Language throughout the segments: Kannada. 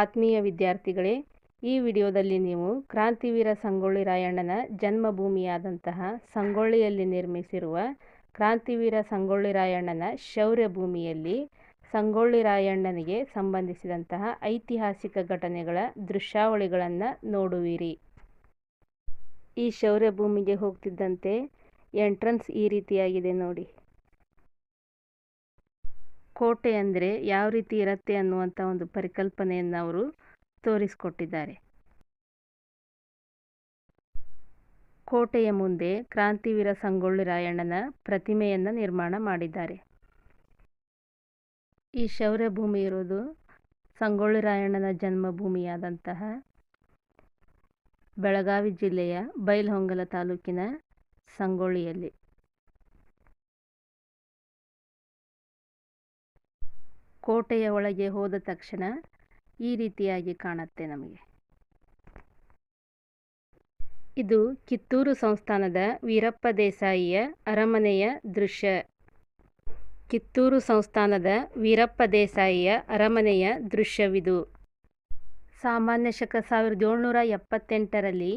ಆತ್ಮೀಯ ವಿದ್ಯಾರ್ಥಿಗಳೇ, ಈ ವಿಡಿಯೋದಲ್ಲಿ ನೀವು ಕ್ರಾಂತಿವೀರ ಸಂಗೊಳ್ಳಿ ರಾಯಣ್ಣನ ಜನ್ಮಭೂಮಿಯಾದಂತಹ ಸಂಗೊಳ್ಳಿಯಲ್ಲಿ ನಿರ್ಮಿಸಿರುವ ಕ್ರಾಂತಿವೀರ ಸಂಗೊಳ್ಳಿ ರಾಯಣ್ಣನ ಶೌರ್ಯ ಭೂಮಿಯಲ್ಲಿ ಸಂಗೊಳ್ಳಿ ರಾಯಣ್ಣನಿಗೆ ಸಂಬಂಧಿಸಿದಂತಹ ಐತಿಹಾಸಿಕ ಘಟನೆಗಳ ದೃಶ್ಯಾವಳಿಗಳನ್ನು ನೋಡುವಿರಿ. ಈ ಶೌರ್ಯ ಭೂಮಿಗೆ ಹೋಗ್ತಿದ್ದಂತೆ ಎಂಟ್ರನ್ಸ್ ಈ ರೀತಿಯಾಗಿದೆ ನೋಡಿ. ಕೋಟೆ ಅಂದರೆ ಯಾವ ರೀತಿ ಇರುತ್ತೆ ಅನ್ನುವಂಥ ಒಂದು ಪರಿಕಲ್ಪನೆಯನ್ನು ಅವರು ತೋರಿಸಿಕೊಟ್ಟಿದ್ದಾರೆ. ಕೋಟೆಯ ಮುಂದೆ ಕ್ರಾಂತಿವೀರ ಸಂಗೊಳ್ಳಿ ರಾಯಣ್ಣನ ಪ್ರತಿಮೆಯನ್ನು ನಿರ್ಮಾಣ ಮಾಡಿದ್ದಾರೆ. ಈ ಶೌರ್ಯ ಭೂಮಿ ಇರೋದು ಸಂಗೊಳ್ಳಿ ರಾಯಣ್ಣನ ಜನ್ಮಭೂಮಿಯಾದಂತಹ ಬೆಳಗಾವಿ ಜಿಲ್ಲೆಯ ಬೈಲಹೊಂಗಲ ತಾಲೂಕಿನ ಸಂಗೊಳ್ಳಿಯಲ್ಲಿ. ಕೋಟೆಯ ಒಳಗೆ ಹೋದ ತಕ್ಷಣ ಈ ರೀತಿಯಾಗಿ ಕಾಣುತ್ತೆ ನಮಗೆ. ಇದು ಕಿತ್ತೂರು ಸಂಸ್ಥಾನದ ವೀರಪ್ಪ ದೇಸಾಯಿಯ ಅರಮನೆಯ ದೃಶ್ಯ. ಕಿತ್ತೂರು ಸಂಸ್ಥಾನದ ವೀರಪ್ಪ ದೇಸಾಯಿಯ ಅರಮನೆಯ ದೃಶ್ಯವಿದು. ಸಾಮಾನ್ಯ ಶಕ ಸಾವಿರದ ಏಳ್ನೂರ ಎಪ್ಪತ್ತೆಂಟರಲ್ಲಿ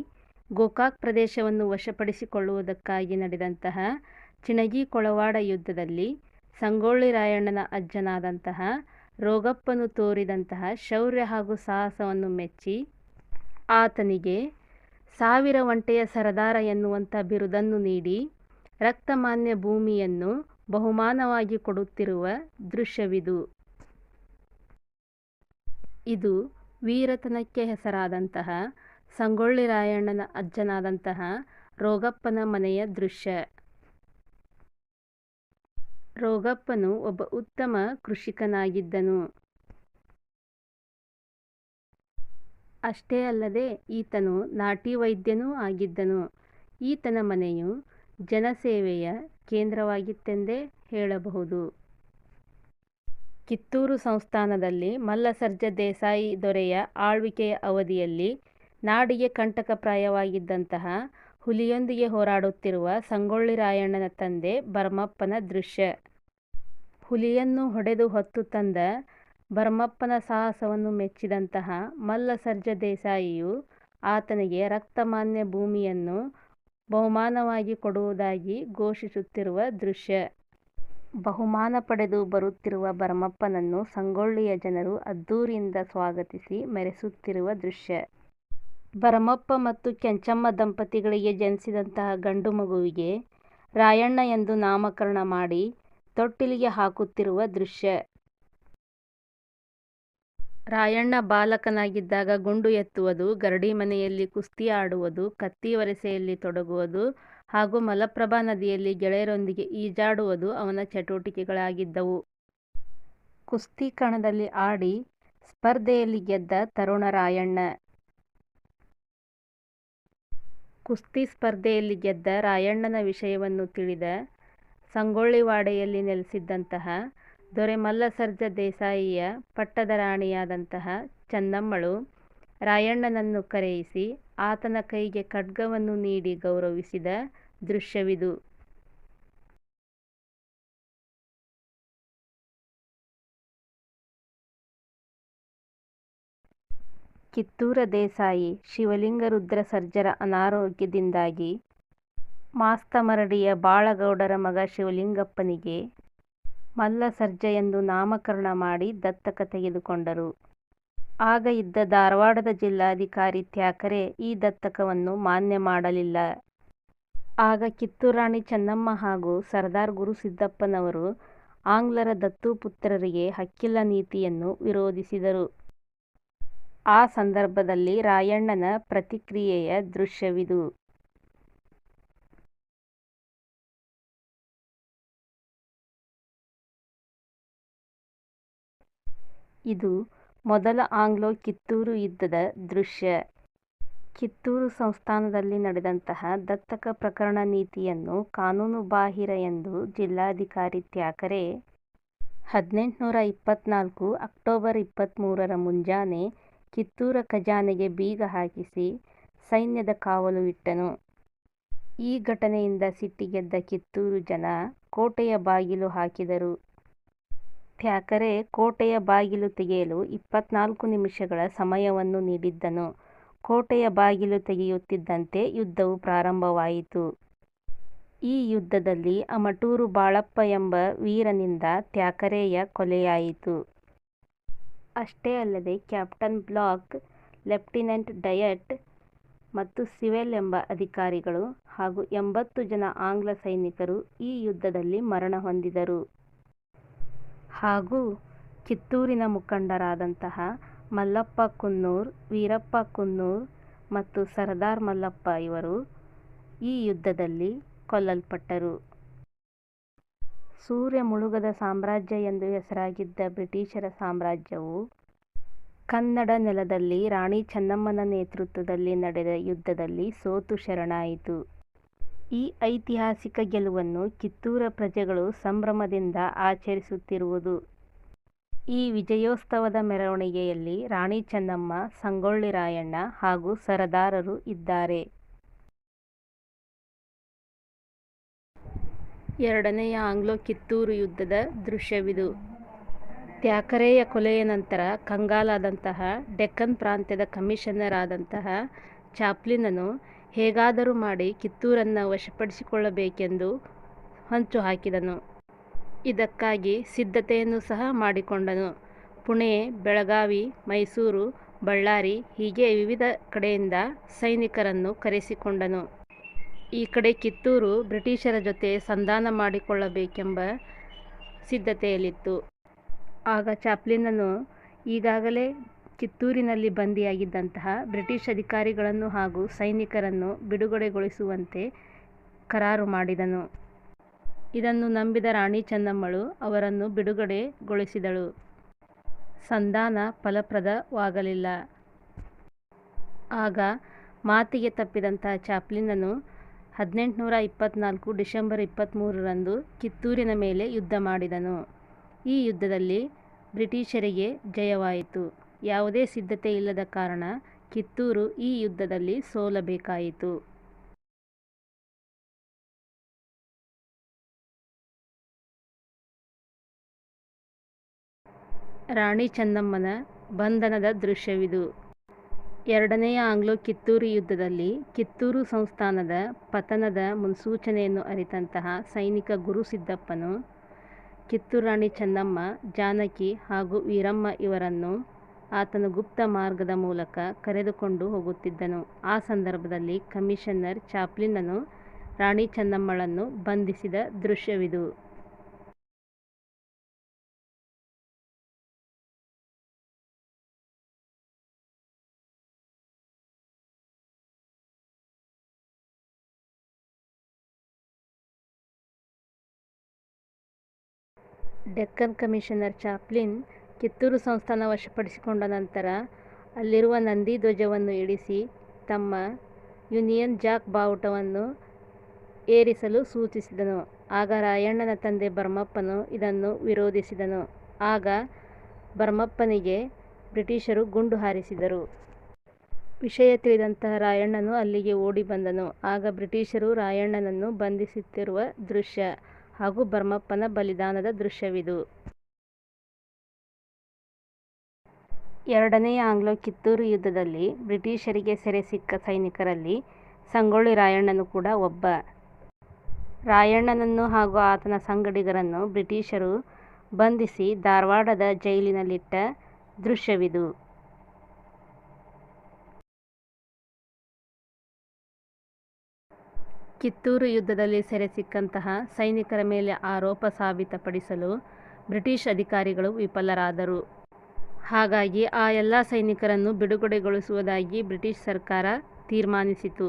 ಗೋಕಾಕ್ ಪ್ರದೇಶವನ್ನು ವಶಪಡಿಸಿಕೊಳ್ಳುವುದಕ್ಕಾಗಿ ನಡೆದಂತಹ ಚಿಣಗಿ ಕೊಳವಾಡ ಯುದ್ಧದಲ್ಲಿ ಸಂಗೊಳ್ಳಿ ರಾಯಣ್ಣನ ಅಜ್ಜನಾದಂತಹ ರೋಗಪ್ಪನು ತೋರಿದಂತಹ ಶೌರ್ಯ ಹಾಗೂ ಸಾಹಸವನ್ನು ಮೆಚ್ಚಿ ಆತನಿಗೆ ಸಾವಿರ ಒಂಟೆಯ ಸರದಾರ ಎನ್ನುವಂಥ ಬಿರುದನ್ನು ನೀಡಿ ರಕ್ತಮಾನ್ಯ ಭೂಮಿಯನ್ನು ಬಹುಮಾನವಾಗಿ ಕೊಡುತ್ತಿರುವ ದೃಶ್ಯವಿದು. ಇದು ವೀರತನಕ್ಕೆ ಹೆಸರಾದಂತಹ ಸಂಗೊಳ್ಳಿ ರಾಯಣ್ಣನ ಅಜ್ಜನಾದಂತಹ ರೋಗಪ್ಪನ ಮನೆಯ ದೃಶ್ಯ. ರೋಗಪ್ಪನು ಒಬ್ಬ ಉತ್ತಮ ಕೃಷಿಕನಾಗಿದ್ದನು. ಅಷ್ಟೇ ಅಲ್ಲದೆ ಈತನು ನಾಟಿ ವೈದ್ಯನೂ ಆಗಿದ್ದನು. ಈತನ ಮನೆಯು ಜನಸೇವೆಯ ಕೇಂದ್ರವಾಗಿತ್ತೆಂದೇ ಹೇಳಬಹುದು. ಕಿತ್ತೂರು ಸಂಸ್ಥಾನದಲ್ಲಿ ಮಲ್ಲಸರ್ಜ ದೇಸಾಯಿ ದೊರೆಯ ಆಳ್ವಿಕೆಯ ಅವಧಿಯಲ್ಲಿ ನಾಡಿಗೆ ಕಂಟಕಪ್ರಾಯವಾಗಿದ್ದಂತಹ ಹುಲಿಯೊಂದಿಗೆ ಹೋರಾಡುತ್ತಿರುವ ಸಂಗೊಳ್ಳಿ ರಾಯಣ್ಣನ ತಂದೆ ಭರಮಪ್ಪನ ದೃಶ್ಯ. ಹುಲಿಯನ್ನು ಹೊಡೆದು ಹೊತ್ತು ತಂದ ಭರಮಪ್ಪನ ಸಾಹಸವನ್ನು ಮೆಚ್ಚಿದಂತಹ ಮಲ್ಲಸರ್ಜ ದೇಸಾಯಿಯು ಆತನಿಗೆ ರಕ್ತಮಾನ್ಯ ಭೂಮಿಯನ್ನು ಬಹುಮಾನವಾಗಿ ಕೊಡುವುದಾಗಿ ಘೋಷಿಸುತ್ತಿರುವ ದೃಶ್ಯ. ಬಹುಮಾನ ಪಡೆದು ಬರುತ್ತಿರುವ ಭರಮಪ್ಪನನ್ನು ಸಂಗೊಳ್ಳಿಯ ಜನರು ಅದ್ದೂರಿಯಿಂದ ಸ್ವಾಗತಿಸಿ ಮೆರೆಸುತ್ತಿರುವ ದೃಶ್ಯ. ಭರಮಪ್ಪ ಮತ್ತು ಕೆಂಚಮ್ಮ ದಂಪತಿಗಳಿಗೆ ಜನಿಸಿದಂತಹ ಗಂಡು ಮಗುವಿಗೆ ರಾಯಣ್ಣ ಎಂದು ನಾಮಕರಣ ಮಾಡಿ ತೊಟ್ಟಿಲಿಗೆ ಹಾಕುತ್ತಿರುವ ದೃಶ್ಯ. ರಾಯಣ್ಣ ಬಾಲಕನಾಗಿದ್ದಾಗ ಗುಂಡು ಎತ್ತುವುದು, ಗರಡಿ ಮನೆಯಲ್ಲಿ ಕುಸ್ತಿ ಆಡುವುದು, ಕತ್ತಿ ವರಸೆಯಲ್ಲಿ ತೊಡಗುವುದು ಹಾಗೂ ಮಲಪ್ರಭಾ ನದಿಯಲ್ಲಿ ಗೆಳೆಯರೊಂದಿಗೆ ಈಜಾಡುವುದು ಅವನ ಚಟುವಟಿಕೆಗಳಾಗಿದ್ದವು. ಕುಸ್ತಿ ಕಣದಲ್ಲಿ ಆಡಿ ಸ್ಪರ್ಧೆಯಲ್ಲಿ ಗೆದ್ದ ತರುಣ ರಾಯಣ್ಣ. ಕುಸ್ತಿ ಸ್ಪರ್ಧೆಯಲ್ಲಿ ಗೆದ್ದ ರಾಯಣ್ಣನ ವಿಷಯವನ್ನು ತಿಳಿದ ಸಂಗೊಳ್ಳಿವಾಡೆಯಲ್ಲಿ ನೆಲೆಸಿದ್ದಂತಹ ದೊರೆ ಮಲ್ಲಸರ್ಜ ದೇಸಾಯಿಯ ಪಟ್ಟದ ರಾಣಿಯಾದಂತಹ ಚೆನ್ನಮ್ಮಳು ರಾಯಣ್ಣನನ್ನು ಕರೆಯಿಸಿ ಆತನ ಕೈಗೆ ಖಡ್ಗವನ್ನು ನೀಡಿ ಗೌರವಿಸಿದ ದೃಶ್ಯವಿದು. ಕಿತ್ತೂರ ದೇಸಾಯಿ ಶಿವಲಿಂಗ ರುದ್ರ ಸರ್ಜರ ಅನಾರೋಗ್ಯದಿಂದಾಗಿ ಮಾಸ್ತಮರಡಿಯ ಬಾಳಗೌಡರ ಮಗ ಶಿವಲಿಂಗಪ್ಪನಿಗೆ ಮಲ್ಲಸರ್ಜ ಎಂದು ನಾಮಕರಣ ಮಾಡಿ ದತ್ತಕ ತೆಗೆದುಕೊಂಡರು. ಆಗ ಇದ್ದ ಧಾರವಾಡದ ಜಿಲ್ಲಾಧಿಕಾರಿ ತ್ಯಾಕರೆ ಈ ದತ್ತಕವನ್ನು ಮಾನ್ಯ ಮಾಡಲಿಲ್ಲ. ಆಗ ಕಿತ್ತೂರಾಣಿ ಚೆನ್ನಮ್ಮ ಹಾಗೂ ಸರ್ದಾರ್ ಗುರುಸಿದ್ದಪ್ಪನವರು ಆಂಗ್ಲರ ದತ್ತುಪುತ್ರರಿಗೆ ಹಕ್ಕಿಲ್ಲ ನೀತಿಯನ್ನು ವಿರೋಧಿಸಿದರು. ಆ ಸಂದರ್ಭದಲ್ಲಿ ರಾಯಣ್ಣನ ಪ್ರತಿಕ್ರಿಯೆಯ ದೃಶ್ಯವಿದು. ಇದು ಮೊದಲ ಆಂಗ್ಲೋ ಕಿತ್ತೂರು ಯುದ್ಧದ ದೃಶ್ಯ. ಕಿತ್ತೂರು ಸಂಸ್ಥಾನದಲ್ಲಿ ನಡೆದಂತಹ ದತ್ತಕ ಪ್ರಕರಣ ನೀತಿಯನ್ನು ಕಾನೂನುಬಾಹಿರ ಎಂದು ಜಿಲ್ಲಾಧಿಕಾರಿ ತ್ಯಾಕರೆ ಹದಿನೆಂಟುನೂರ ಇಪ್ಪತ್ನಾಲ್ಕು ಅಕ್ಟೋಬರ್ ಇಪ್ಪತ್ತ್ಮೂರರ ಮುಂಜಾನೆ ಕಿತ್ತೂರ ಖಜಾನೆಗೆ ಬೀಗ ಹಾಕಿಸಿ ಸೈನ್ಯದ ಕಾವಲು ಇಟ್ಟನು. ಈ ಘಟನೆಯಿಂದ ಸಿಟ್ಟಿಗೆದ್ದ ಕಿತ್ತೂರು ಜನ ಕೋಟೆಯ ಬಾಗಿಲು ಹಾಕಿದರು. ಥ್ಯಾಕರೆ ಕೋಟೆಯ ಬಾಗಿಲು ತೆಗೆಯಲು ಇಪ್ಪತ್ನಾಲ್ಕು ನಿಮಿಷಗಳ ಸಮಯವನ್ನು ನೀಡಿದ್ದನು. ಕೋಟೆಯ ಬಾಗಿಲು ತೆಗೆಯುತ್ತಿದ್ದಂತೆ ಯುದ್ಧವು ಪ್ರಾರಂಭವಾಯಿತು. ಈ ಯುದ್ಧದಲ್ಲಿ ಅಮಟೂರು ಬಾಳಪ್ಪ ಎಂಬ ವೀರನಿಂದ ಥ್ಯಾಕರೆಯ ಕೊಲೆಯಾಯಿತು. ಅಷ್ಟೇ ಅಲ್ಲದೆ ಕ್ಯಾಪ್ಟನ್ ಬ್ಲಾಕ್, ಲೆಫ್ಟಿನೆಂಟ್ ಡಯಟ್ ಮತ್ತು ಸಿವೆಲ್ ಎಂಬ ಅಧಿಕಾರಿಗಳು ಹಾಗೂ ಎಂಬತ್ತು ಜನ ಆಂಗ್ಲ ಸೈನಿಕರು ಈ ಯುದ್ಧದಲ್ಲಿ ಮರಣ ಹೊಂದಿದರು. ಹಾಗೂ ಕಿತ್ತೂರಿನ ಮುಖಂಡರಾದಂತಹ ಮಲ್ಲಪ್ಪ ಕುನ್ನೂರ್, ವೀರಪ್ಪ ಕುನ್ನೂರ್ ಮತ್ತು ಸರದಾರ್ ಮಲ್ಲಪ್ಪ ಇವರು ಈ ಯುದ್ಧದಲ್ಲಿ ಕೊಲ್ಲಲ್ಪಟ್ಟರು. ಸೂರ್ಯ ಮುಳುಗದ ಸಾಮ್ರಾಜ್ಯ ಎಂದು ಹೆಸರಾಗಿದ್ದ ಬ್ರಿಟಿಷರ ಸಾಮ್ರಾಜ್ಯವು ಕನ್ನಡ ನೆಲದಲ್ಲಿ ರಾಣಿ ಚೆನ್ನಮ್ಮನ ನೇತೃತ್ವದಲ್ಲಿ ನಡೆದ ಯುದ್ಧದಲ್ಲಿ ಸೋತು ಶರಣಾಯಿತು. ಈ ಐತಿಹಾಸಿಕ ಗೆಲುವನ್ನು ಕಿತ್ತೂರ ಪ್ರಜೆಗಳು ಸಂಭ್ರಮದಿಂದ ಆಚರಿಸುತ್ತಿರುವುದು. ಈ ವಿಜಯೋತ್ಸವದ ಮೆರವಣಿಗೆಯಲ್ಲಿ ರಾಣಿ ಚೆನ್ನಮ್ಮ, ಸಂಗೊಳ್ಳಿ ರಾಯಣ್ಣ ಹಾಗೂ ಸರದಾರರು ಇದ್ದಾರೆ. ಎರಡನೆಯ ಆಂಗ್ಲೋ-ಕಿತ್ತೂರು ಯುದ್ಧದ ದೃಶ್ಯವಿದು. ತ್ಯಾಕರೆಯ ಕೊಲೆಯ ನಂತರ ಕಂಗಾಲಾದಂತಹ ಡೆಕ್ಕನ್ ಪ್ರಾಂತ್ಯದ ಕಮಿಷನರ್ ಆದಂತಹ ಚಾಪ್ಲಿನನು ಹೇಗಾದರೂ ಮಾಡಿ ಕಿತ್ತೂರನ್ನು ವಶಪಡಿಸಿಕೊಳ್ಳಬೇಕೆಂದು ಹೊಂಚು ಹಾಕಿದನು. ಇದಕ್ಕಾಗಿ ಸಿದ್ಧತೆಯನ್ನು ಸಹ ಮಾಡಿಕೊಂಡನು. ಪುಣೆ, ಬೆಳಗಾವಿ, ಮೈಸೂರು, ಬಳ್ಳಾರಿ ಹೀಗೆ ವಿವಿಧ ಕಡೆಯಿಂದ ಸೈನಿಕರನ್ನು ಕರೆಸಿಕೊಂಡನು. ಈ ಕಡೆ ಕಿತ್ತೂರು ಬ್ರಿಟಿಷರ ಜೊತೆ ಸಂಧಾನ ಮಾಡಿಕೊಳ್ಳಬೇಕೆಂಬ ಸಿದ್ಧತೆಯಲ್ಲಿತ್ತು. ಆಗ ಚಾಪ್ಲಿನನು ಈಗಾಗಲೇ ಕಿತ್ತೂರಿನಲ್ಲಿ ಬಂಧಿಯಾಗಿದ್ದಂತಹ ಬ್ರಿಟಿಷ್ ಅಧಿಕಾರಿಗಳನ್ನು ಹಾಗೂ ಸೈನಿಕರನ್ನು ಬಿಡುಗಡೆಗೊಳಿಸುವಂತೆ ಕರಾರು ಮಾಡಿದನು. ಇದನ್ನು ನಂಬಿದ ರಾಣಿ ಚೆನ್ನಮ್ಮಳು ಅವರನ್ನು ಬಿಡುಗಡೆಗೊಳಿಸಿದಳು. ಸಂಧಾನ ಫಲಪ್ರದವಾಗಲಿಲ್ಲ. ಆಗ ಮಾತಿಗೆ ತಪ್ಪಿದಂತಹ ಚಾಪ್ಲಿನನು ಹದಿನೆಂಟುನೂರ ಇಪ್ಪತ್ತ್ನಾಲ್ಕು ಡಿಸೆಂಬರ್ ಇಪ್ಪತ್ತ್ಮೂರರಂದು ಕಿತ್ತೂರಿನ ಮೇಲೆ ಯುದ್ಧ ಮಾಡಿದನು. ಈ ಯುದ್ಧದಲ್ಲಿ ಬ್ರಿಟಿಷರಿಗೆ ಜಯವಾಯಿತು. ಯಾವುದೇ ಸಿದ್ಧತೆ ಇಲ್ಲದ ಕಾರಣ ಕಿತ್ತೂರು ಈ ಯುದ್ಧದಲ್ಲಿ ಸೋಲಬೇಕಾಯಿತು. ರಾಣಿ ಚೆನ್ನಮ್ಮನ ಬಂಧನದ ದೃಶ್ಯವಿದು. ಎರಡನೆಯ ಆಂಗ್ಲೋ-ಕಿತ್ತೂರು ಯುದ್ಧದಲ್ಲಿ ಕಿತ್ತೂರು ಸಂಸ್ಥಾನದ ಪತನದ ಮುನ್ಸೂಚನೆಯನ್ನು ಅರಿತಂತಹ ಸೈನಿಕ ಗುರು ಸಿದ್ದಪ್ಪನು ಕಿತ್ತೂರು ರಾಣಿ ಚೆನ್ನಮ್ಮ, ಜಾನಕಿ ಹಾಗೂ ವೀರಮ್ಮ ಇವರನ್ನು ಆತನ ಗುಪ್ತ ಮಾರ್ಗದ ಮೂಲಕ ಕರೆದುಕೊಂಡು ಹೋಗುತ್ತಿದ್ದನು. ಆ ಸಂದರ್ಭದಲ್ಲಿ ಕಮಿಷನರ್ ಚಾಪ್ಲಿನನು ರಾಣಿ ಚೆನ್ನಮ್ಮಳನ್ನು ಬಂಧಿಸಿದ ದೃಶ್ಯವಿದು. ಡೆಕ್ಕನ್ ಕಮಿಷನರ್ ಚಾಪ್ಲಿನ್ ಕಿತ್ತೂರು ಸಂಸ್ಥಾನ ವಶಪಡಿಸಿಕೊಂಡ ನಂತರ ಅಲ್ಲಿರುವ ನಂದಿ ಧ್ವಜವನ್ನು ಇಳಿಸಿ ತಮ್ಮ ಯೂನಿಯನ್ ಜಾಕ್ ಬಾವುಟವನ್ನು ಏರಿಸಲು ಸೂಚಿಸಿದನು. ಆಗ ರಾಯಣ್ಣನ ತಂದೆ ಭರ್ಮಪ್ಪನು ಇದನ್ನು ವಿರೋಧಿಸಿದನು. ಆಗ ಬರ್ಮಪ್ಪನಿಗೆ ಬ್ರಿಟಿಷರು ಗುಂಡು ಹಾರಿಸಿದರು. ವಿಷಯ ತಿಳಿದಂತಹ ರಾಯಣ್ಣನು ಅಲ್ಲಿಗೆ ಓಡಿ ಬಂದನು. ಆಗ ಬ್ರಿಟಿಷರು ರಾಯಣ್ಣನನ್ನು ಬಂಧಿಸುತ್ತಿರುವ ದೃಶ್ಯ ಹಾಗೂ ಬರ್ಮಪ್ಪನ ಬಲಿದಾನದ ದೃಶ್ಯವಿದು. ಎರಡನೆಯ ಆಂಗ್ಲೋ-ಕಿತ್ತೂರು ಯುದ್ಧದಲ್ಲಿ ಬ್ರಿಟಿಷರಿಗೆ ಸೆರೆ ಸಿಕ್ಕ ಸೈನಿಕರಲ್ಲಿ ಸಂಗೊಳ್ಳಿ ರಾಯಣ್ಣನು ಕೂಡ ಒಬ್ಬ. ರಾಯಣ್ಣನನ್ನು ಹಾಗೂ ಆತನ ಸಂಗಡಿಗರನ್ನು ಬ್ರಿಟಿಷರು ಬಂಧಿಸಿ ಧಾರವಾಡದ ಜೈಲಿನಲ್ಲಿಟ್ಟ ದೃಶ್ಯವಿದು. ಕಿತ್ತೂರು ಯುದ್ಧದಲ್ಲಿ ಸೆರೆ ಸಿಕ್ಕಂತಹ ಸೈನಿಕರ ಮೇಲೆ ಆರೋಪ ಸಾಬೀತಪಡಿಸಲು ಬ್ರಿಟಿಷ್ ಅಧಿಕಾರಿಗಳು ವಿಫಲರಾದರು. ಹಾಗಾಗಿ ಆ ಎಲ್ಲ ಸೈನಿಕರನ್ನು ಬಿಡುಗಡೆಗೊಳಿಸುವುದಾಗಿ ಬ್ರಿಟಿಷ್ ಸರ್ಕಾರ ತೀರ್ಮಾನಿಸಿತು.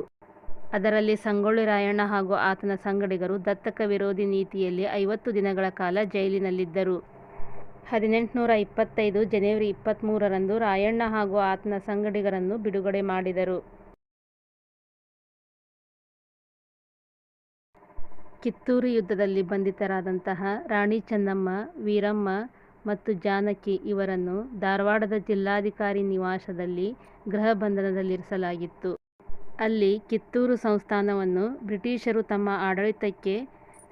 ಅದರಲ್ಲಿ ಸಂಗೊಳ್ಳಿ ರಾಯಣ್ಣ ಹಾಗೂ ಆತನ ಸಂಗಡಿಗರು ದತ್ತಕ ವಿರೋಧಿ ನೀತಿಯಲ್ಲಿ ಐವತ್ತು ದಿನಗಳ ಕಾಲ ಜೈಲಿನಲ್ಲಿದ್ದರು. ಹದಿನೆಂಟುನೂರ ಇಪ್ಪತ್ತೈದು ಜನವರಿ ಇಪ್ಪತ್ಮೂರರಂದು ರಾಯಣ್ಣ ಹಾಗೂ ಆತನ ಸಂಗಡಿಗರನ್ನು ಬಿಡುಗಡೆ ಮಾಡಿದರು. ಕಿತ್ತೂರು ಯುದ್ಧದಲ್ಲಿ ಬಂಧಿತರಾದಂತಹ ರಾಣಿ ಚೆನ್ನಮ್ಮ, ವೀರಮ್ಮ ಮತ್ತು ಜಾನಕಿ ಇವರನ್ನು ಧಾರವಾಡದ ಜಿಲ್ಲಾಧಿಕಾರಿ ನಿವಾಸದಲ್ಲಿ ಗೃಹ ಬಂಧನದಲ್ಲಿರಿಸಲಾಗಿತ್ತು. ಅಲ್ಲಿ ಕಿತ್ತೂರು ಸಂಸ್ಥಾನವನ್ನು ಬ್ರಿಟಿಷರು ತಮ್ಮ ಆಡಳಿತಕ್ಕೆ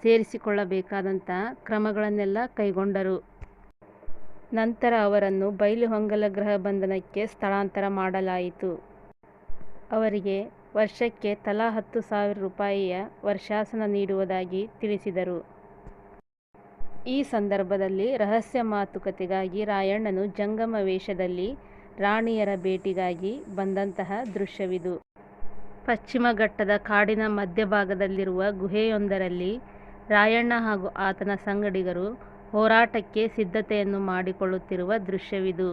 ಸೇರಿಸಿಕೊಳ್ಳಬೇಕಾದಂಥ ಕ್ರಮಗಳನ್ನೆಲ್ಲ ಕೈಗೊಂಡರು. ನಂತರ ಅವರನ್ನು ಬೈಲುಹೊಂಗಲ ಗೃಹ ಬಂಧನಕ್ಕೆ ಸ್ಥಳಾಂತರ ಮಾಡಲಾಯಿತು. ಅವರಿಗೆ ವರ್ಷಕ್ಕೆ ತಲಾ ಹತ್ತು ಸಾವಿರ ರೂಪಾಯಿಯ ವರ್ಷಾಸನ ನೀಡುವುದಾಗಿ ತಿಳಿಸಿದರು. ಈ ಸಂದರ್ಭದಲ್ಲಿ ರಹಸ್ಯ ಮಾತುಕತೆಗಾಗಿ ರಾಯಣ್ಣನು ಜಂಗಮ ವೇಷದಲ್ಲಿ ರಾಣಿಯರ ಭೇಟಿಗಾಗಿ ಬಂದಂತಹ ದೃಶ್ಯವಿದು. ಪಶ್ಚಿಮ ಘಟ್ಟದ ಕಾಡಿನ ಮಧ್ಯಭಾಗದಲ್ಲಿರುವ ಗುಹೆಯೊಂದರಲ್ಲಿ ರಾಯಣ್ಣ ಹಾಗೂ ಆತನ ಸಂಗಡಿಗರು ಹೋರಾಟಕ್ಕೆ ಸಿದ್ಧತೆಯನ್ನು ಮಾಡಿಕೊಳ್ಳುತ್ತಿರುವ ದೃಶ್ಯವಿದು.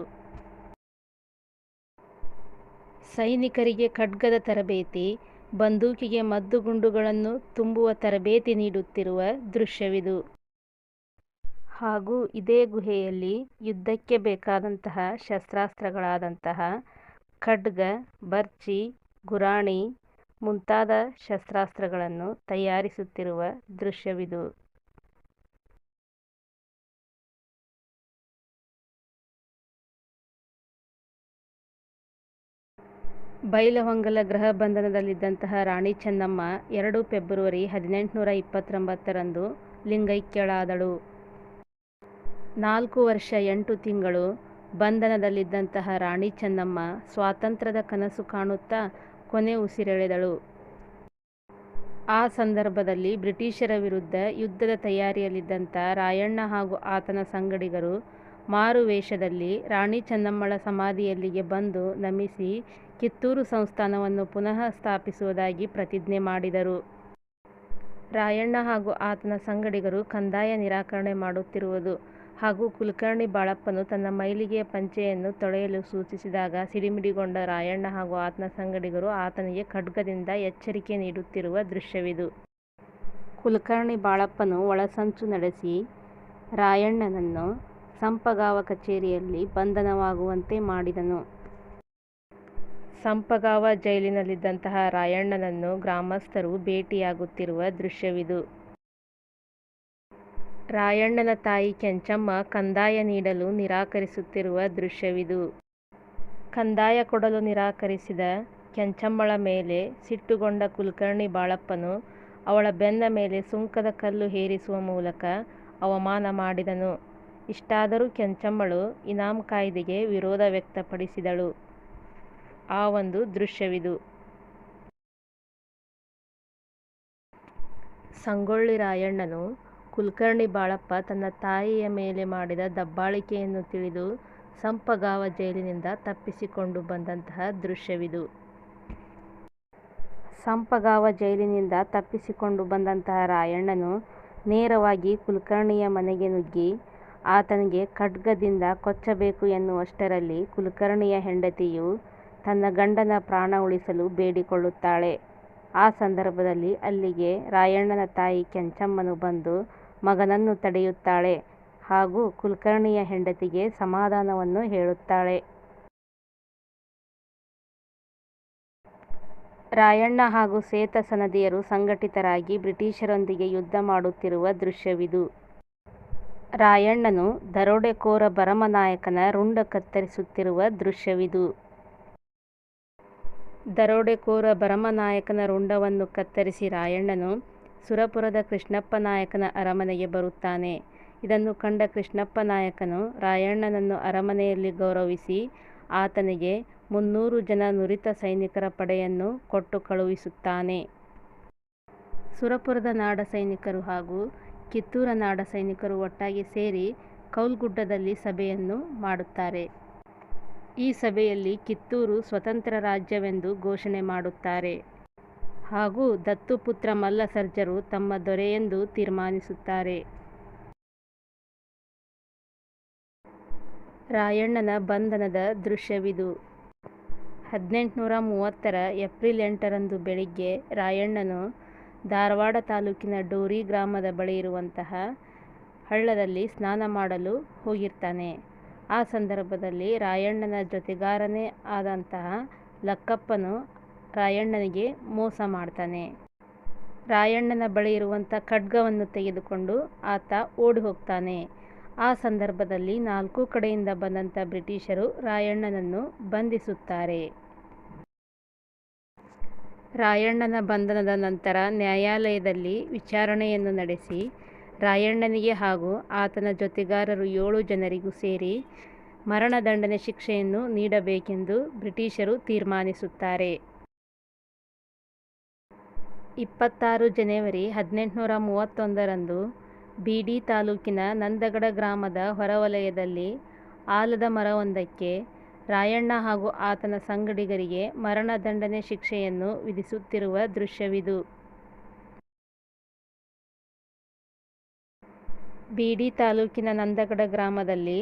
ಸೈನಿಕರಿಗೆ ಖಡ್ಗದ ತರಬೇತಿ, ಬಂದೂಕಿಗೆ ಮದ್ದುಗುಂಡುಗಳನ್ನು ತುಂಬುವ ತರಬೇತಿ ನೀಡುತ್ತಿರುವ ದೃಶ್ಯವಿದು. ಹಾಗೂ ಇದೇ ಗುಹೆಯಲ್ಲಿ ಯುದ್ಧಕ್ಕೆ ಬೇಕಾದಂತಹ ಶಸ್ತ್ರಾಸ್ತ್ರಗಳಾದಂತಹ ಖಡ್ಗ, ಬರ್ಚಿ, ಗುರಾಣಿ ಮುಂತಾದ ಶಸ್ತ್ರಾಸ್ತ್ರಗಳನ್ನು ತಯಾರಿಸುತ್ತಿರುವ ದೃಶ್ಯವಿದು. ಬೈಲಹೊಂಗಲ ಗೃಹ ಬಂಧನದಲ್ಲಿದ್ದಂತಹ ರಾಣಿ ಚೆನ್ನಮ್ಮ ಎರಡು ಫೆಬ್ರವರಿ ಹದಿನೆಂಟುನೂರ ಇಪ್ಪತ್ತೊಂಬತ್ತರಂದು ಲಿಂಗೈಕ್ಯಳಾದಳು. ನಾಲ್ಕು ವರ್ಷ ಎಂಟು ತಿಂಗಳು ಬಂಧನದಲ್ಲಿದ್ದಂತಹ ರಾಣಿ ಚೆನ್ನಮ್ಮ ಸ್ವಾತಂತ್ರ್ಯದ ಕನಸು ಕಾಣುತ್ತಾ ಕೊನೆ ಉಸಿರೆಳೆದಳು. ಆ ಸಂದರ್ಭದಲ್ಲಿ ಬ್ರಿಟಿಷರ ವಿರುದ್ಧ ಯುದ್ಧದ ತಯಾರಿಯಲ್ಲಿದ್ದಂಥ ರಾಯಣ್ಣ ಹಾಗೂ ಆತನ ಸಂಗಡಿಗರು ಮಾರು ವೇಷದಲ್ಲಿ ರಾಣಿ ಚೆನ್ನಮ್ಮಳ ಸಮಾಧಿಯಲ್ಲಿಗೆ ಬಂದು ನಮಿಸಿ ಕಿತ್ತೂರು ಸಂಸ್ಥಾನವನ್ನು ಪುನಃ ಸ್ಥಾಪಿಸುವುದಾಗಿ ಪ್ರತಿಜ್ಞೆ ಮಾಡಿದರು. ರಾಯಣ್ಣ ಹಾಗೂ ಆತನ ಸಂಗಡಿಗರು ಕಂದಾಯ ನಿರಾಕರಣೆ ಮಾಡುತ್ತಿರುವುದು ಹಾಗೂ ಕುಲಕರ್ಣಿ ಬಾಳಪ್ಪನು ತನ್ನ ಮೈಲಿಗೆಯ ಪಂಚೆಯನ್ನು ತೊಳೆಯಲು ಸೂಚಿಸಿದಾಗ ಸಿಡಿಮಿಡಿಗೊಂಡ ರಾಯಣ್ಣ ಹಾಗೂ ಆತನ ಸಂಗಡಿಗರು ಆತನಿಗೆ ಖಡ್ಗದಿಂದ ಎಚ್ಚರಿಕೆ ನೀಡುತ್ತಿರುವ ದೃಶ್ಯವಿದು. ಕುಲಕರ್ಣಿ ಬಾಳಪ್ಪನು ಒಳಸಂಚು ನಡೆಸಿ, ರಾಯಣ್ಣನನ್ನು ಸಂಪಗಾವ ಕಚೇರಿಯಲ್ಲಿ ಬಂಧನವಾಗುವಂತೆ ಮಾಡಿದನು. ಸಂಪಗಾವ ಜೈಲಿನಲ್ಲಿದ್ದಂತಹ ರಾಯಣ್ಣನನ್ನು ಗ್ರಾಮಸ್ಥರು ಭೇಟಿಯಾಗುತ್ತಿರುವ ದೃಶ್ಯವಿದು. ರಾಯಣ್ಣನ ತಾಯಿ ಕೆಂಚಮ್ಮ ಕಂದಾಯ ನೀಡಲು ನಿರಾಕರಿಸುತ್ತಿರುವ ದೃಶ್ಯವಿದು. ಕಂದಾಯ ಕೊಡಲು ನಿರಾಕರಿಸಿದ ಕೆಂಚಮ್ಮಳ ಮೇಲೆ ಸಿಟ್ಟುಗೊಂಡ ಕುಲಕರ್ಣಿ ಬಾಳಪ್ಪನು ಅವಳ ಬೆನ್ನ ಮೇಲೆ ಸುಂಕದ ಕಲ್ಲು ಹೇರಿಸುವ ಮೂಲಕ ಅವಮಾನ ಮಾಡಿದನು. ಇಷ್ಟಾದರೂ ಕೆಂಚಮ್ಮಳು ಇನಾಂ ಕಾಯ್ದೆಗೆ ವಿರೋಧ ವ್ಯಕ್ತಪಡಿಸಿದಳು. ಆ ಒಂದು ದೃಶ್ಯವಿದು. ಸಂಗೊಳ್ಳಿ ರಾಯಣ್ಣನು ಕುಲಕರ್ಣಿ ಬಾಳಪ್ಪ ತನ್ನ ತಾಯಿಯ ಮೇಲೆ ಮಾಡಿದ ದಬ್ಬಾಳಿಕೆಯನ್ನು ತಿಳಿದು ಸಂಪಗಾವ ಜೈಲಿನಿಂದ ತಪ್ಪಿಸಿಕೊಂಡು ಬಂದಂತಹ ದೃಶ್ಯವಿದು. ಸಂಪಗಾವ ಜೈಲಿನಿಂದ ತಪ್ಪಿಸಿಕೊಂಡು ಬಂದಂತಹ ರಾಯಣ್ಣನು ನೇರವಾಗಿ ಕುಲಕರ್ಣಿಯ ಮನೆಗೆ ನುಗ್ಗಿ, ಆತನಿಗೆ ಖಡ್ಗದಿಂದ ಕೊಚ್ಚಬೇಕು ಎನ್ನುವಷ್ಟರಲ್ಲಿ ಕುಲಕರ್ಣಿಯ ಹೆಂಡತಿಯು ತನ್ನ ಗಂಡನ ಪ್ರಾಣ ಉಳಿಸಲು ಬೇಡಿಕೊಳ್ಳುತ್ತಾಳೆ. ಆ ಸಂದರ್ಭದಲ್ಲಿ ಅಲ್ಲಿಗೆ ರಾಯಣ್ಣನ ತಾಯಿ ಕೆಂಚಮ್ಮನು ಬಂದು ಮಗನನ್ನು ತಡೆಯುತ್ತಾಳೆ ಹಾಗೂ ಕುಲಕರ್ಣಿಯ ಹೆಂಡತಿಗೆ ಸಮಾಧಾನವನ್ನು ಹೇಳುತ್ತಾಳೆ. ರಾಯಣ್ಣ ಹಾಗೂ ಸೇತ ಸನದಿಯರು ಸಂಘಟಿತರಾಗಿ ಬ್ರಿಟಿಷರೊಂದಿಗೆ ಯುದ್ಧ ಮಾಡುತ್ತಿರುವ ದೃಶ್ಯವಿದು. ರಾಯಣ್ಣನು ದರೋಡೆಕೋರ ಭರಮನಾಯಕನ ರುಂಡ ಕತ್ತರಿಸುತ್ತಿರುವ ದೃಶ್ಯವಿದು. ದರೋಡೆಕೋರ ಭರಮನಾಯಕನ ರುಂಡವನ್ನು ಕತ್ತರಿಸಿ ರಾಯಣ್ಣನು ಸುರಪುರದ ಕೃಷ್ಣಪ್ಪ ನಾಯಕನ ಅರಮನೆಗೆ ಬರುತ್ತಾನೆ. ಇದನ್ನು ಕಂಡ ಕೃಷ್ಣಪ್ಪ ನಾಯಕನು ರಾಯಣ್ಣನನ್ನು ಅರಮನೆಯಲ್ಲಿ ಗೌರವಿಸಿ, ಆತನಿಗೆ ಮುನ್ನೂರು ಜನ ನುರಿತ ಸೈನಿಕರ ಪಡೆಯನ್ನು ಕೊಟ್ಟು ಕಳುಹಿಸುತ್ತಾನೆ. ಸುರಪುರದ ನಾಡ ಸೈನಿಕರು ಹಾಗೂ ಕಿತ್ತೂರ ನಾಡ ಸೈನಿಕರು ಒಟ್ಟಾಗಿ ಸೇರಿ ಕೌಲ್ಗುಡ್ಡದಲ್ಲಿ ಸಭೆಯನ್ನು ಮಾಡುತ್ತಾರೆ. ಈ ಸಭೆಯಲ್ಲಿ ಕಿತ್ತೂರು ಸ್ವತಂತ್ರ ರಾಜ್ಯವೆಂದು ಘೋಷಣೆ ಮಾಡುತ್ತಾರೆ ಹಾಗೂ ದತ್ತುಪುತ್ರ ಮಲ್ಲಸರ್ಜರು ತಮ್ಮ ದೊರೆಯೆಂದು ತೀರ್ಮಾನಿಸುತ್ತಾರೆ. ರಾಯಣ್ಣನ ಬಂಧನದ ದೃಶ್ಯವಿದು. ಹದಿನೆಂಟುನೂರ ಮೂವತ್ತರ ಏಪ್ರಿಲ್ ಎಂಟರಂದು ಬೆಳಿಗ್ಗೆ ರಾಯಣ್ಣನು ಧಾರವಾಡ ತಾಲೂಕಿನ ಡೋರಿ ಗ್ರಾಮದ ಬಳಿ ಇರುವಂತಹ ಹಳ್ಳದಲ್ಲಿ ಸ್ನಾನ ಮಾಡಲು ಹೋಗಿರ್ತಾನೆ. ಆ ಸಂದರ್ಭದಲ್ಲಿ ರಾಯಣ್ಣನ ಜೊತೆಗಾರನೇ ಆದಂತಹ ಲಕ್ಕಪ್ಪನು ರಾಯಣ್ಣನಿಗೆ ಮೋಸ ಮಾಡ್ತಾನೆ. ರಾಯಣ್ಣನ ಬಳಿ ಇರುವಂಥ ಖಡ್ಗವನ್ನು ತೆಗೆದುಕೊಂಡು ಆತ ಓಡಿ ಹೋಗ್ತಾನೆ ಆ ಸಂದರ್ಭದಲ್ಲಿ ನಾಲ್ಕು ಕಡೆಯಿಂದ ಬಂದಂಥ ಬ್ರಿಟಿಷರು ರಾಯಣ್ಣನನ್ನು ಬಂಧಿಸುತ್ತಾರೆ. ರಾಯಣ್ಣನ ಬಂಧನದ ನಂತರ ನ್ಯಾಯಾಲಯದಲ್ಲಿ ವಿಚಾರಣೆಯನ್ನು ನಡೆಸಿ, ರಾಯಣ್ಣನಿಗೆ ಹಾಗೂ ಆತನ ಜೊತೆಗಾರರು ಏಳು ಜನರಿಗೂ ಸೇರಿ ಮರಣದಂಡನೆ ಶಿಕ್ಷೆಯನ್ನು ನೀಡಬೇಕೆಂದು ಬ್ರಿಟಿಷರು ತೀರ್ಮಾನಿಸುತ್ತಾರೆ. ಇಪ್ಪತ್ತಾರು ಜನವರಿ ಹದಿನೆಂಟುನೂರ ಮೂವತ್ತೊಂದರಂದು ಬೀಡಿ ತಾಲೂಕಿನ ನಂದಗಡ ಗ್ರಾಮದ ಹೊರವಲಯದಲ್ಲಿ ಆಲದ ಮರವೊಂದಕ್ಕೆ ರಾಯಣ್ಣ ಹಾಗೂ ಆತನ ಸಂಗಡಿಗರಿಗೆ ಮರಣದಂಡನೆ ಶಿಕ್ಷೆಯನ್ನು ವಿಧಿಸುತ್ತಿರುವ ದೃಶ್ಯವಿದು. ಬೀಡಿ ತಾಲೂಕಿನ ನಂದಗಡ ಗ್ರಾಮದಲ್ಲಿ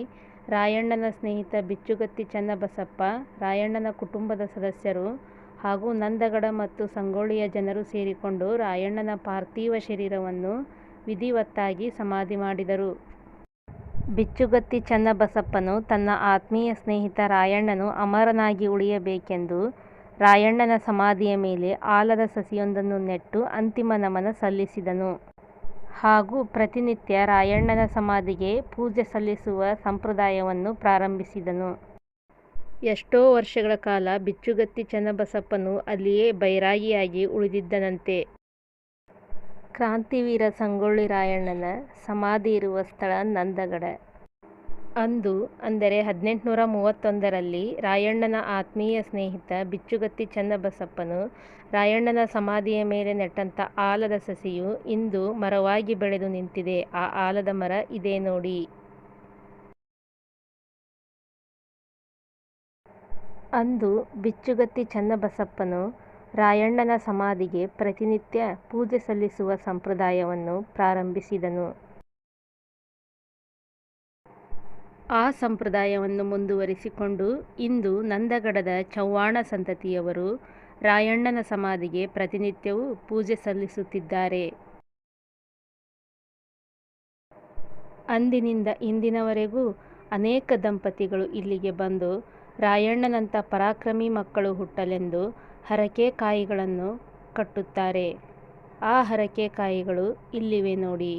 ರಾಯಣ್ಣನ ಸ್ನೇಹಿತ ಬಿಚ್ಚುಗತ್ತಿ ಚನ್ನಬಸಪ್ಪ, ರಾಯಣ್ಣನ ಕುಟುಂಬದ ಸದಸ್ಯರು ಹಾಗೂ ನಂದಗಡ ಮತ್ತು ಸಂಗೊಳ್ಳಿಯ ಜನರು ಸೇರಿಕೊಂಡು ರಾಯಣ್ಣನ ಪಾರ್ಥಿವ ಶರೀರವನ್ನು ವಿಧಿವತ್ತಾಗಿ ಸಮಾಧಿ ಮಾಡಿದರು. ಬಿಚ್ಚುಗತ್ತಿ ಚನ್ನಬಸಪ್ಪನು ತನ್ನ ಆತ್ಮೀಯ ಸ್ನೇಹಿತ ರಾಯಣ್ಣನು ಅಮರನಾಗಿ ಉಳಿಯಬೇಕೆಂದು ರಾಯಣ್ಣನ ಸಮಾಧಿಯ ಮೇಲೆ ಆಲದ ಸಸಿಯೊಂದನ್ನು ನೆಟ್ಟು ಅಂತಿಮ ನಮನ ಸಲ್ಲಿಸಿದನು ಹಾಗೂ ಪ್ರತಿನಿತ್ಯ ರಾಯಣ್ಣನ ಸಮಾಧಿಗೆ ಪೂಜೆ ಸಲ್ಲಿಸುವ ಸಂಪ್ರದಾಯವನ್ನು ಪ್ರಾರಂಭಿಸಿದನು. ಎಷ್ಟೋ ವರ್ಷಗಳ ಕಾಲ ಬಿಚ್ಚುಗತ್ತಿ ಚನ್ನಬಸಪ್ಪನು ಅಲ್ಲಿಯೇ ಬೈರಾಗಿಯಾಗಿ ಉಳಿದಿದ್ದನಂತೆ. ಕ್ರಾಂತಿವೀರ ಸಂಗೊಳ್ಳಿ ರಾಯಣ್ಣನ ಸಮಾಧಿ ಇರುವ ಸ್ಥಳ ನಂದಗಡ. ಅಂದು, ಅಂದರೆ ಹದಿನೆಂಟುನೂರ ಮೂವತ್ತೊಂದರಲ್ಲಿ, ರಾಯಣ್ಣನ ಆತ್ಮೀಯ ಸ್ನೇಹಿತ ಬಿಚ್ಚುಗತ್ತಿ ಚನ್ನಬಸಪ್ಪನು ರಾಯಣ್ಣನ ಸಮಾಧಿಯ ಮೇಲೆ ನೆಟ್ಟಂಥ ಆಲದ ಸಸಿಯು ಇಂದು ಮರವಾಗಿ ಬೆಳೆದು ನಿಂತಿದೆ. ಆ ಆಲದ ಮರ ಇದೇ ನೋಡಿ. ಅಂದು ಬಿಚ್ಚುಗತ್ತಿ ಚನ್ನಬಸಪ್ಪನು ರಾಯಣ್ಣನ ಸಮಾಧಿಗೆ ಪ್ರತಿನಿತ್ಯ ಪೂಜೆ ಸಲ್ಲಿಸುವ ಸಂಪ್ರದಾಯವನ್ನು ಪ್ರಾರಂಭಿಸಿದನು. ಆ ಸಂಪ್ರದಾಯವನ್ನು ಮುಂದುವರಿಸಿಕೊಂಡು ಇಂದು ನಂದಗಡದ ಚವ್ಹಾಣ ಸಂತತಿಯವರು ರಾಯಣ್ಣನ ಸಮಾಧಿಗೆ ಪ್ರತಿನಿತ್ಯವೂ ಪೂಜೆ ಸಲ್ಲಿಸುತ್ತಿದ್ದಾರೆ. ಅಂದಿನಿಂದ ಇಂದಿನವರೆಗೂ ಅನೇಕ ದಂಪತಿಗಳು ಇಲ್ಲಿಗೆ ಬಂದು ರಾಯಣ್ಣನಂಥ ಪರಾಕ್ರಮಿ ಮಕ್ಕಳು ಹುಟ್ಟಲೆಂದು ಹರಕೆ ಕಾಯಿಗಳನ್ನು ಕಟ್ಟುತ್ತಾರೆ. ಆ ಹರಕೆ ಕಾಯಿಗಳು ಇಲ್ಲಿವೆ ನೋಡಿ.